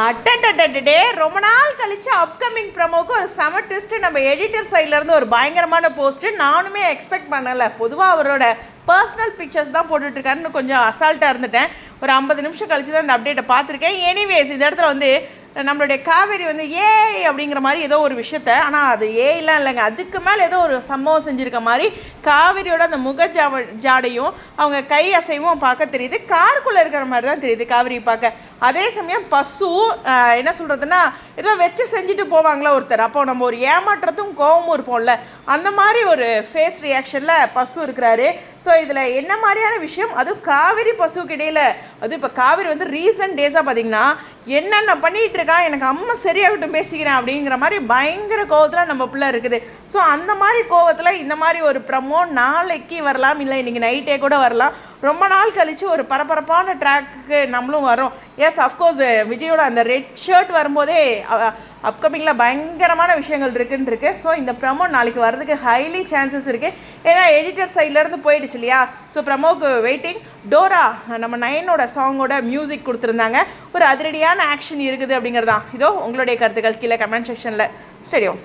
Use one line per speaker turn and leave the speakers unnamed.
அட்டே ரொம்ப நாள் கழிச்சு அப்கமிங் ப்ரமோக்கு ஒரு செம ட்விஸ்ட் நம்ம எடிட்டர் சைட்லேருந்து ஒரு பயங்கரமான போஸ்ட்டு நானுமே எக்ஸ்பெக்ட் பண்ணலை. பொதுவாக அவரோட பர்சனல் பிக்சர்ஸ் தான் போட்டுட்ருக்காருன்னு கொஞ்சம் அசால்ட்டாக இருந்துட்டேன். ஒரு ஐம்பது நிமிஷம் கழிச்சு தான் இந்த அப்டேட்டை பார்த்துருக்கேன். எனிவேஸ் இந்த இடத்துல வந்து நம்மளுடைய காவேரி வந்து ஏ அப்படிங்கிற மாதிரி ஏதோ ஒரு விஷயத்த ஆனால் அது ஏலாம் இல்லைங்க. அதுக்கு மேலே ஏதோ ஒரு சம்பவம் செஞ்சுருக்க மாதிரி காவேரியோட அந்த முக ஜாவ ஜாடையும் அவங்க கை அசைவும் பார்க்க தெரியுது. காருக்குள்ளே இருக்கிற மாதிரி தான் தெரியுது காவேரி பார்க்க. அதே சமயம் பசு என்ன சொல்கிறதுன்னா ஏதோ வச்சு செஞ்சுட்டு போவாங்களா ஒருத்தர். அப்போ நம்ம ஒரு ஏமாற்றத்தும் கோவமும் இருப்போம்ல. அந்த மாதிரி ஒரு ஃபேஸ் ரியாக்ஷனில் பசு இருக்கிறாரு. ஸோ இதில் என்ன மாதிரியான விஷயம்? அதுவும் காவிரி பசுவுக்கு இடையில். அதுவும் இப்போ காவேரி வந்து ரீசன்ட் டேஸாக பார்த்தீங்கன்னா என்னென்ன பண்ணிகிட்டு இருக்கான் எனக்கு அம்மா சரியாகட்டும் பேசிக்கிறேன் அப்படிங்கிற மாதிரி பயங்கர கோவத்தில் நம்ம பிள்ளை இருக்குது. ஸோ அந்த மாதிரி கோவத்தில் இந்த மாதிரி ஒரு ப்ரமோ நாளைக்கு வரலாம். இல்லை இன்னைக்கு நைட்டே கூட வரலாம். ரொம்ப நாள் கழித்து ஒரு பரபரப்பான ட்ராக்கு நம்மளும் வரோம் எஸ் அஃப்கோர்ஸ் விஜயோட அந்த ரெட் ஷர்ட் வரும்போதே அப்கமிங்கில் பயங்கரமான விஷயங்கள் இருக்குன்னு இருக்கு. ஸோ இந்த ப்ரமோ நாளைக்கு வர்றதுக்கு ஹைலி சான்சஸ் இருக்குது ஏன்னா எடிட்டர் சைட்லேருந்து போயிடுச்சு இல்லையா? ஸோ ப்ரமோக்கு வெயிட்டிங் டோரா நம்ம நயனோட சாங்கோட மியூசிக் கொடுத்துருந்தாங்க. ஒரு அதிரடியான ஆக்ஷன் இருக்குது அப்படிங்கிறது தான் இதோ உங்களுடைய கருத்துக்கள் கீழே கமெண்ட் செக்ஷனில் ஸ்டேடியம்